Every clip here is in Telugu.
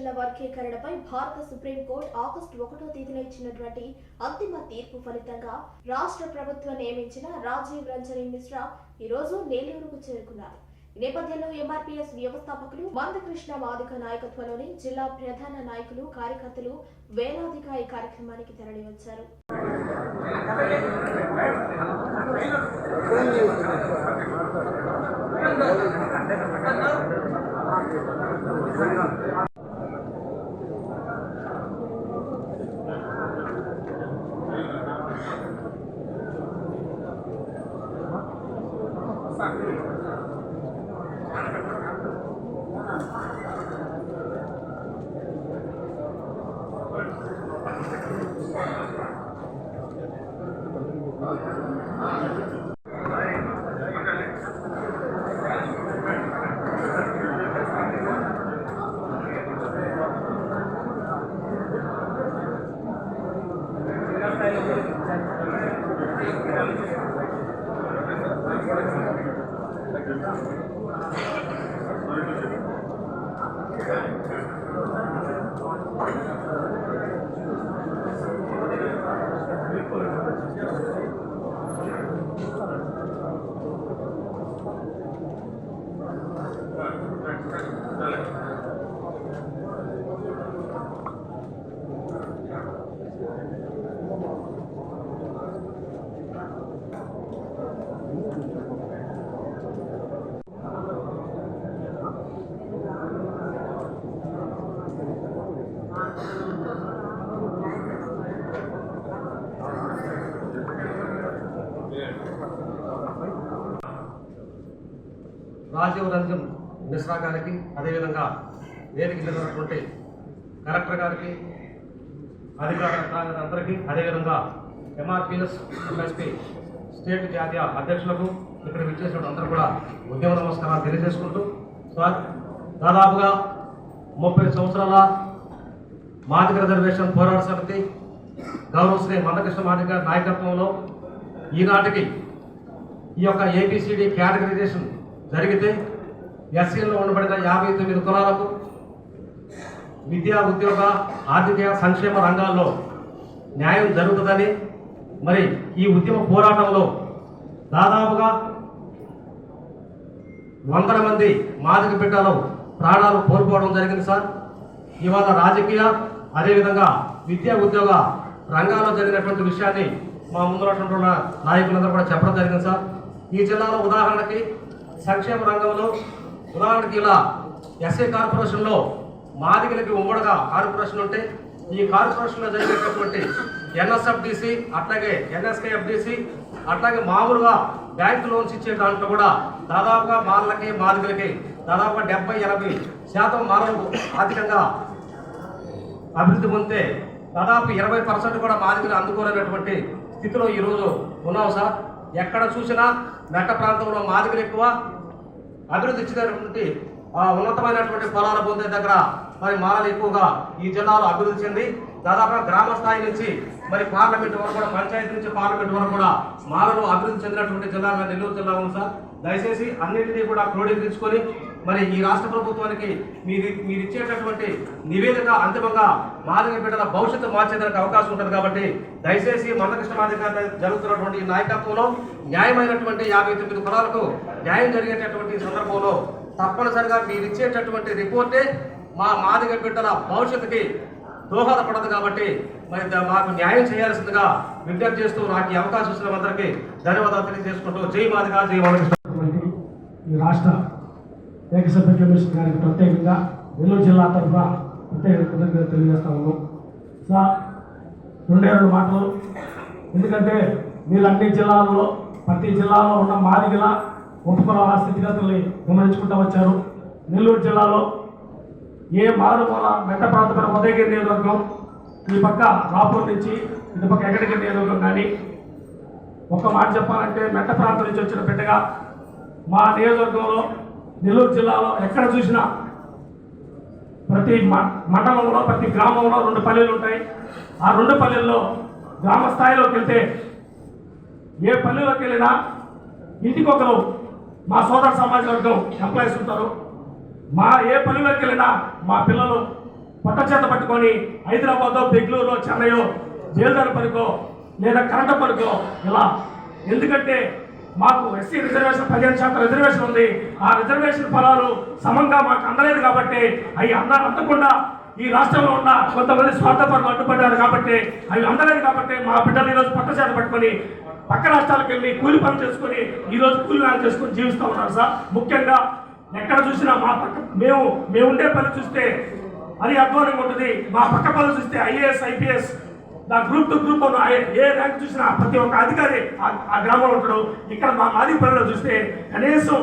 రిజర్వేషన్ల వర్గీకరణపై భారత సుప్రీంకోర్టు ఆగస్టు ఒకటో తేదీన ఇచ్చినటువంటి అంతిమ తీర్పు ఫలితంగా రాష్ట్ర ప్రభుత్వం నియమించిన రాజీవ్ రంజని మిశ్రా ఈ రోజు నెల్లూరుకు చేరుకున్నారు. ఈ నేపథ్యంలో ఎంఆర్పీఎస్ వ్యవస్థాపకులు మందకృష్ణ మాదిక నాయకత్వంలోని జిల్లా ప్రధాన నాయకులు కార్యకర్తలు వేలాదిగా ఈ కార్యక్రమానికి తరలివచ్చారు. factor. రాజీవ్ రంజన్ మిశ్రా గారికి అదేవిధంగా వేదిక మీద ఉన్నటువంటి కలెక్టర్ గారికి అధికారులందరికీ అదేవిధంగా ఎంఆర్పిఎస్ ఎంఎస్పి స్టేట్ జాతీయ అధ్యక్షులకు ఇక్కడ విచ్చేసిన అందరూ కూడా ఉద్యమ నమస్కారాలు తెలియజేసుకుంటూ సార్ దాదాపుగా ముప్పై సంవత్సరాల మాదిక రిజర్వేషన్ పోరాట సమితి గౌరవ శ్రీ మందకృష్ణ మాదిక నాయకత్వంలో ఈనాటికి ఈ యొక్క ఏబిసిడి కేటగరైజేషన్ జరిగితే ఎస్సీలో ఉండబడిన యాభై తొమ్మిది కులాలకు విద్యా ఉద్యోగ ఆర్థిక సంక్షేమ రంగాల్లో న్యాయం జరుగుతుందని మరి ఈ ఉద్యమ పోరాటంలో దాదాపుగా వందల మంది మాదిక బిడ్డలు ప్రాణాలు కోల్పోవడం జరిగింది సార్. ఇవాళ రాజకీయ అదేవిధంగా విద్యా ఉద్యోగ రంగాల్లో జరిగినటువంటి విషయాన్ని మా ముందున్నటువంటి నాయకులందరూ కూడా చెప్పడం జరిగింది సార్. ఈ జిల్లాలో ఉదాహరణకి సంక్షేమ రంగంలో ఉదాహరణకి ఇలా ఎస్ఏ కార్పొరేషన్లో మాదిగలకి ఉమ్మడిగా కార్పొరేషన్ ఉంటే ఈ కార్పొరేషన్లో జరిగేటటువంటి ఎన్ఎస్ఎఫ్డిసి అట్లాగే ఎన్ఎస్కేఎఫ్డిసి అట్లాగే మామూలుగా బ్యాంక్ లోన్స్ ఇచ్చే దాంట్లో కూడా దాదాపుగా మాలలకి మాదిగలకి దాదాపుగా డెబ్బై ఎనభై శాతం మానవులు ఆర్థికంగా అభివృద్ధి పొందితే దాదాపు ఇరవై పర్సెంట్ కూడా మాదిగలు అందుకోలేనటువంటి స్థితిలో ఈరోజు ఉన్నాం సార్. ఎక్కడ చూసినా మెట్ట ప్రాంతంలో మాదికలు ఎక్కువ. అభివృద్ధి చెందినటువంటి ఉన్నతమైనటువంటి ఫలాలు పొందే దగ్గర మరి మాలలు ఎక్కువగా ఈ జిల్లాలో అభివృద్ధి చెంది దాదాపుగా గ్రామ స్థాయి నుంచి మరి పార్లమెంట్ వరకు కూడా పంచాయతీ నుంచి పార్లమెంట్ వరకు కూడా మాలలు అభివృద్ధి చెందినటువంటి జిల్లాగా నెల్లూరు జిల్లా ఉంది సార్. దయచేసి అన్నింటినీ కూడా క్రోడీకరించుకొని మరి ఈ రాష్ట్ర ప్రభుత్వానికి మీరు మీరు ఇచ్చేటటువంటి నివేదిక అంతిమంగా మాదిగ బిడ్డల భవిష్యత్తు మార్చేదానికి అవకాశం ఉంటుంది కాబట్టి దయచేసి మందకృష్ణ మాదిగ జరుగుతున్నటువంటి నాయకత్వంలో న్యాయమైనటువంటి యాభై తొమ్మిది కులాలకు న్యాయం జరిగేటటువంటి సందర్భంలో తప్పనిసరిగా మీరు ఇచ్చేటటువంటి రిపోర్టే మా మాదిగ బిడ్డల భవిష్యత్తుకి దోహదపడదు కాబట్టి మరి మాకు న్యాయం చేయాల్సిందిగా విజ్ఞప్తి చేస్తూ నాకు ఈ అవకాశం ఇచ్చిన అందరికీ ధన్యవాదాలు తెలియజేసుకుంటూ జై మాదిగా జై మందకృష్ణ ఈ రాష్ట్ర ఏకసభ్య కమిషన్ గారికి ప్రత్యేకంగా నెల్లూరు జిల్లా తరఫున ప్రత్యేక కృతజ్ఞత తెలియజేస్తా ఉన్నాం. సార్ రెండే రెండు మాటలు. ఎందుకంటే మీరు అన్ని జిల్లాల్లో ప్రతి జిల్లాలో ఉన్న మాదిగల ఒప్పుకున్న స్థితిగతుల్ని గమనించుకుంటూ వచ్చారు. నెల్లూరు జిల్లాలో ఏ మారుమూల మెట్ట ప్రాంతమైన ఉదయగిరి నియోజకవర్గం ఈ పక్క రాపూర్ నుంచి ఇది పక్క ఎక్కడిగిరి నియోజకవర్గం కానీ ఒక మాట చెప్పాలంటే మెట్ట ప్రాంతం నుంచి వచ్చిన బిడ్డగా మా నియోజకవర్గంలో నెల్లూరు జిల్లాలో ఎక్కడ చూసినా ప్రతి మ- మండలంలో ప్రతి గ్రామంలో రెండు పల్లెలు ఉంటాయి. ఆ రెండు పల్లెల్లో గ్రామ స్థాయిలోకి వెళ్తే ఏ పల్లెలోకి వెళ్ళినా ఇంటికొకరు మా సోదర సమాజ వర్గం ఎంప్లాయీస్ ఉంటారు. మా ఏ పల్లెలోకి వెళ్ళినా మా పిల్లలు పొట్ట చేత పట్టుకొని హైదరాబాదో బెంగళూరులో చెన్నైయో జైలుదారి పనికో లేదా కరెంటు పనికో ఇలా. ఎందుకంటే మాకు ఎస్సీ రిజర్వేషన్ పదిహేను శాతం రిజర్వేషన్ ఉంది. ఆ రిజర్వేషన్ ఫలాలు సమంగా మాకు అందలేదు కాబట్టి అవి అంద అందకుండా ఈ రాష్ట్రంలో ఉన్న కొంతమంది స్వార్థపరులు అడ్డుపడ్డారు కాబట్టి అవి అందలేదు కాబట్టి మా బిడ్డలు ఈరోజు పట్ట చేత పట్టుకొని పక్క రాష్ట్రాలకు వెళ్ళి కూలి పని చేసుకొని ఈరోజు కూలి పనులు చేసుకొని జీవిస్తూ ఉన్నారు సార్. ముఖ్యంగా ఎక్కడ చూసినా మా పక్క మేము మేము ఉండే పని చూస్తే అది అధ్వానంగా ఉంటుంది. మా పక్క పనులు చూస్తే ఐఏఎస్ ఐపీఎస్ నా గ్రూప్ టు గ్రూప్ ఉన్న ఏ- ర్యాంక్ చూసినా ప్రతి ఒక్క అధికారి ఆ- గ్రామంలో ఉంటాడు. ఇక్కడ మా మాదిపల్లిలో చూస్తే కనీసం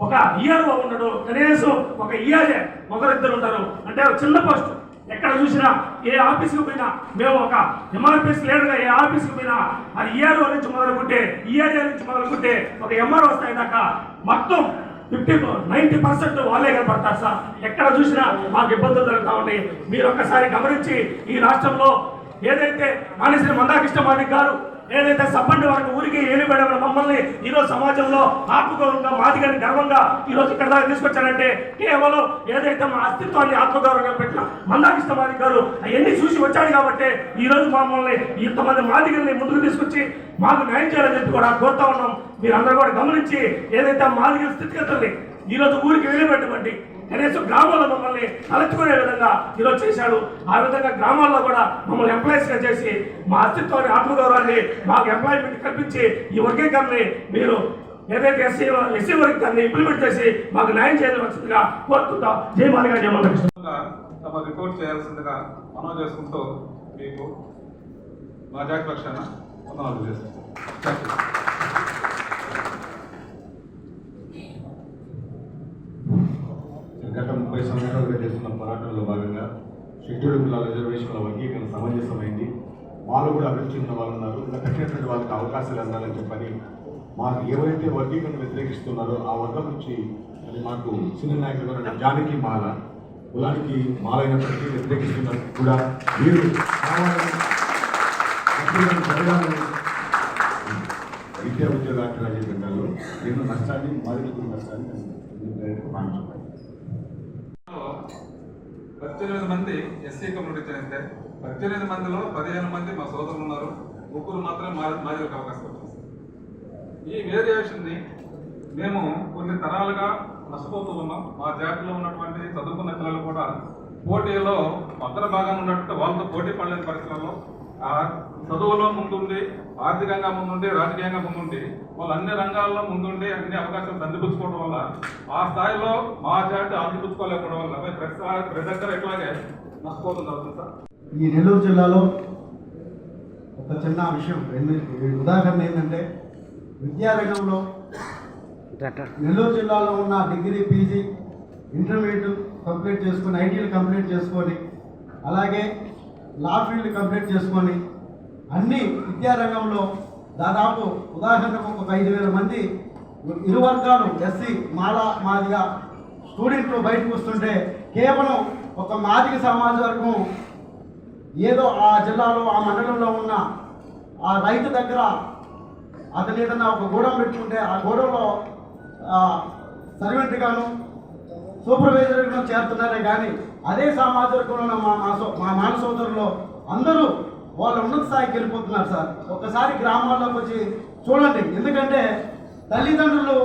ఒక ఇయర్ఓ ఉండడు కనీసం ఒక ఇయరే ఒకరిద్దరు ఉంటారు. అంటే చిన్న పోస్ట్ ఎక్కడ చూసినా ఏ ఆఫీస్కి పోయినా మేము ఒక ఎంఆర్పీఎస్ లీడర్గా ఏ ఆఫీస్కి పోయినా అది ఈఆర్ఓ నుంచి మొదలుకుంటే ఈఆర్ఏ నుంచి మొదలుకుంటే ఒక ఎంఆర్ఓ స్థాయి దాకా మొత్తం ఫిఫ్టీ నైన్టీ పర్సెంట్ వాళ్ళే కనపడతారు సార్. ఎక్కడ చూసినా మాకు ఇబ్బందులు జరుగుతూ ఉన్నాయి. మీరు ఒక్కసారి గమనించి ఈ రాష్ట్రంలో ఏదైతే మానేసిన మందాకృష్ణ మాదిక్ గారు ఏదైతే సబ్బండి వారికి ఊరికి ఏలిపడిన మమ్మల్ని ఈరోజు సమాజంలో ఆత్మగౌరవంగా మాదిగని గర్వంగా ఈరోజు ఇక్కడ దాకా తీసుకొచ్చారంటే కేవలం ఏదైతే మా అస్తిత్వాన్ని ఆత్మగౌరవంగా పెట్టిన మందాకృష్ణ మాదిక్ గారు అవన్నీ చూసి వచ్చాడు కాబట్టి ఈరోజు మమ్మల్ని ఇంతమంది మాదిగల్ని ముందుకు తీసుకొచ్చి మాకు న్యాయం చేయాలని చెప్పి కూడా కోరుతా ఉన్నాం. మీరు అందరూ కూడా గమనించి ఏదైతే ఆ మాదిగల స్థితిగతుల్ని ఈరోజు రోజు ఊరికి వెళ్ళిపెట్టమండి కనీసం గ్రామాల్లో మమ్మల్ని తలచుకునే విధంగా ఈరోజు చేశాడు. ఆ విధంగా గ్రామాల్లో కూడా మమ్మల్ని ఎంప్లాయీస్గా చేసి మా అస్తిత్వాన్ని ఆత్మగౌరవాన్ని మాకు ఎంప్లాయ్మెంట్ కల్పించి ఈ వర్గీకరణని మీరు ఏదైతే ఎస్సీ ఎస్సీ వర్గీకరణని ఇంప్లిమెంట్ చేసి మాకు న్యాయం చేయవలసిందిగా కోరుతుంటాం జయమాలిగా మాదిగా తమ రిపోర్ట్ చేయాల్సిందిగా మనవి చేసుకుంటూ మీకు మా జాతి పక్షాన వందనాలు చేస్తాం షెడ్యూల్ కులాల రిజర్వేషన్ల వర్గీకరణ సమంజసమైంది. వాళ్ళు కూడా అభివృద్ధి చెందిన వాళ్ళు ఉన్నారు. ఇంకా కఠినటువంటి వాళ్ళకి అవకాశాలు అందాలని చెప్పని మాకు ఎవరైతే వర్గీకరణ వ్యతిరేకిస్తున్నారో ఆ వర్గం నుంచి అది మాకు చిన్న నాయకులు గారు జానకి మాల కులానికి మాలైనప్పటికీ వ్యతిరేకిస్తున్నారు కూడా. మీరు విద్యా ఉద్యోగాలు రాజకీయాల్లో ఎన్నో నష్టాన్ని మాదిరి నష్టాన్ని మాట్లాడారు పద్దెనిమిది మంది ఎస్సీ కమ్యూనిటీ చెందితే పద్దెనిమిది మందిలో పదిహేను మంది మా సోదరులు ఉన్నారు. ముగ్గురు మాత్రమే మా మాదిరికి అవకాశం వచ్చింది. ఈ వేరియేషన్ని మేము కొన్ని తరాలుగా నష్టపోతూ ఉన్నాం. మా జాతిలో ఉన్నటువంటి చదువుకున్న పిల్లలు కూడా పోటీలో అగ్ర భాగం ఉన్నట్టు వాళ్ళతో పోటీ పడలేని పరిస్థితుల్లో చదువులో ముందుండి ఆర్థికంగా ముందుండి రాజకీయంగా ముందుండి వాళ్ళు అన్ని రంగాల్లో ముందుండి అన్ని అవకాశాలు అందిపుచ్చుకోవడం వల్ల ఆ స్థాయిలో మా జాతి అందిపుచ్చుకోలేకపోవడం వల్ల ప్రతి దగ్గర ఇట్లాగే నష్టపోతుంది అవుతుంది సార్? ఈ నెల్లూరు జిల్లాలో ఒక చిన్న విషయం ఉదాహరణ ఏంటంటే విద్యారంగంలో నెల్లూరు జిల్లాలో ఉన్న డిగ్రీ పీజీ ఇంటర్మీడియట్ కంప్లీట్ చేసుకొని ఐటీలు కంప్లీట్ చేసుకొని అలాగే లా ఫీల్డ్ కంప్లీట్ చేసుకొని అన్ని విద్యారంగంలో దాదాపు ఉదాహరణకు ఒక ఐదు వేల మంది ఇరు వర్గాలు ఎస్సీ మాల మాదిగా స్టూడెంట్లు బయటకు వస్తుంటే కేవలం ఒక మాదిక సమాజ వర్గం ఏదో ఆ జిల్లాలో ఆ మండలంలో ఉన్న ఆ రైతు దగ్గర అతని ఏదన్నా ఒక గూడెం పెట్టుకుంటే ఆ గూడెంలో సర్వెంట్గాను సూపర్వైజర్గాను సూపర్వైజర్గా చేరుతున్నారే కానీ అదే సమాజ వర్గంలో మా మా మా మాన సోదరులు అందరూ వాళ్ళ ఉన్నత స్థాయికి వెళ్ళిపోతున్నారు సార్. ఒకసారి గ్రామాల్లోకి వచ్చి చూడండి. ఎందుకంటే తల్లిదండ్రులు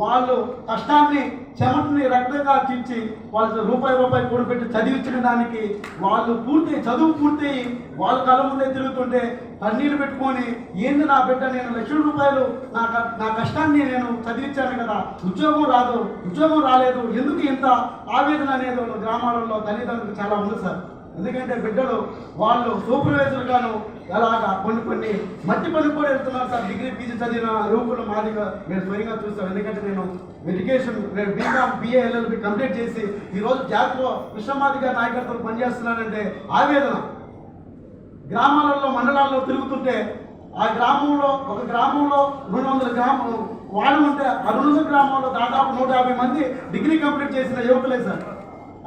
వాళ్ళు కష్టాన్ని చెమటని రక్తంగా చిచ్చి వాళ్ళు రూపాయి రూపాయి కూడబెట్టి చదివించిన దానికి వాళ్ళు పూర్తి చదువు పూర్తి వాళ్ళ కళ్ళ ముందే తిరుగుతుంటే కన్నీళ్ళు పెట్టుకొని ఏంది నా బిడ్డ నేను లక్షల రూపాయలు నా క- నా కష్టాన్ని నేను చదివించాను కదా ఉద్యోగం రాదు ఉద్యోగం రాలేదు ఎందుకు ఇంత ఆవేదన అనేది గ్రామాలలో తల్లిదండ్రులు చాలా ఉంది సార్. ఎందుకంటే బిడ్డలు వాళ్ళు సూపర్వైజర్ గాను ఎలాగా కొన్ని కొన్ని మట్టి పనులు కూడా వెళ్తున్నారు సార్. డిగ్రీ పీజీ చదివిన రూపులు మాదిగా నేను స్వయంగా చూస్తాను ఎందుకంటే నేను ఎడ్యుకేషన్ నేను బీకామ్ బిఏ ఎల్ఎల్బి కంప్లీట్ చేసి ఈరోజు జాతిలో విశ్వమాదిగా నాయకత్వం పనిచేస్తున్నానంటే ఆవేదన. గ్రామాలలో మండలాల్లో తిరుగుతుంటే ఆ గ్రామంలో ఒక గ్రామంలో రెండు వందల గ్రామం వాళ్ళు ఉంటే ఆ రెండు గ్రామంలో దాదాపు నూట యాభై మంది డిగ్రీ కంప్లీట్ చేసిన యువకులే సార్.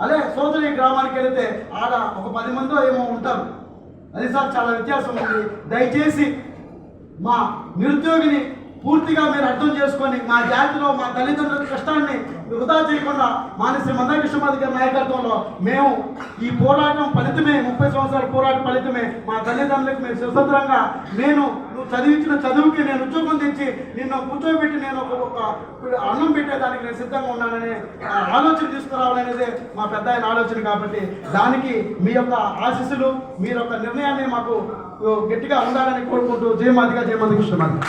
అదే సోదరి గ్రామానికి వెళితే ఆడ ఒక పది మందో ఏమో ఉంటారు. అది సార్ చాలా వ్యత్యాసం ఉంది. దయచేసి మా నిరుద్యోగిని పూర్తిగా మీరు అర్థం చేసుకొని మా జాతిలో మా తల్లిదండ్రుల కష్టాన్ని వృధా చేయకుండా మానసి మందకృష్ణమాది గారి నాయకత్వంలో మేము ఈ పోరాటం ఫలితమే ముప్పై సంవత్సరాల పోరాటం ఫలితమే. మా తల్లిదండ్రులకు మేము స్వతంత్రంగా నేను చదివించిన చదువుకి నేను ఉద్యోగం తెచ్చి నిన్ను కూర్చోబెట్టి నేను ఒక ఒక అన్నం పెట్టేదానికి నేను సిద్ధంగా ఉన్నానని ఆలోచన తీసుకురావాలనేదే మా పెద్ద ఆయన ఆలోచన కాబట్టి దానికి మీ యొక్క ఆశీస్సులు మీ యొక్క నిర్ణయాన్ని మాకు గట్టిగా ఉండాలని కోరుకుంటూ జయమాదిగా జయమాది కృష్ణమాది